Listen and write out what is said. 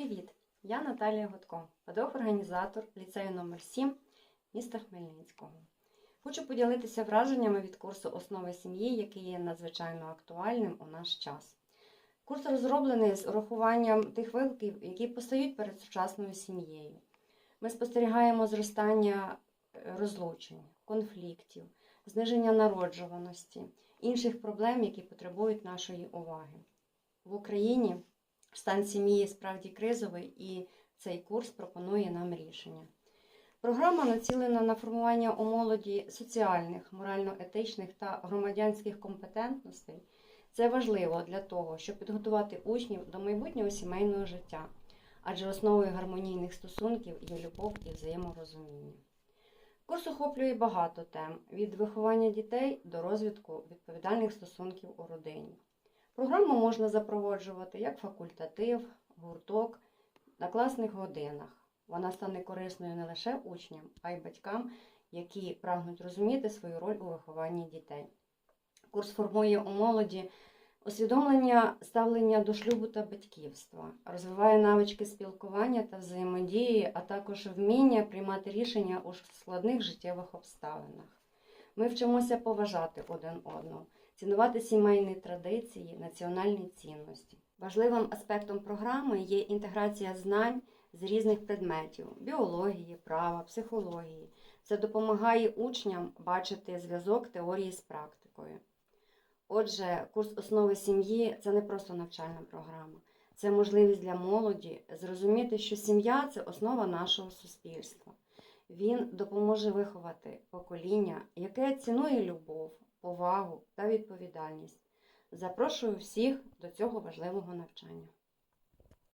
Привіт! Я Наталія Гудко, педагог-організатор ліцею номер 7 міста Хмельницького. Хочу поділитися враженнями від курсу Основи сім'ї, який є надзвичайно актуальним у наш час. Курс розроблений з урахуванням тих викликів, які постають перед сучасною сім'єю. Ми спостерігаємо зростання е, розлучень, конфліктів, зниження народжуваності, інших проблем, які потребують нашої уваги. В Україні стан сім'ї справді кризовий, і цей курс пропонує нам рішення. Програма націлена на формування у молоді соціальних, морально-етичних та громадянських компетентностей. Це важливо для того, щоб підготувати учнів до майбутнього сімейного життя, адже основою гармонійних стосунків є любов і взаєморозуміння. Курс охоплює багато тем від виховання дітей до розвитку відповідальних стосунків у родині. Програму можна запроваджувати як факультатив, гурток на класних годинах. Вона стане корисною не лише учням, а й батькам, які прагнуть розуміти свою роль у вихованні дітей. Курс формує у молоді усвідомлення ставлення до шлюбу та батьківства, розвиває навички спілкування та взаємодії, а також вміння приймати рішення у складних життєвих обставинах. Ми вчимося поважати один одного, цінувати сімейні традиції, національні цінності. Важливим аспектом програми є інтеграція знань з різних предметів біології, права, психології. Це допомагає учням бачити зв'язок теорії з практикою. Отже, курс основи сім'ї це не просто навчальна програма, це можливість для молоді зрозуміти, що сім'я це основа нашого суспільства. Він допоможе виховати покоління, яке цінує любов, повагу та відповідальність. Запрошую всіх до цього важливого навчання.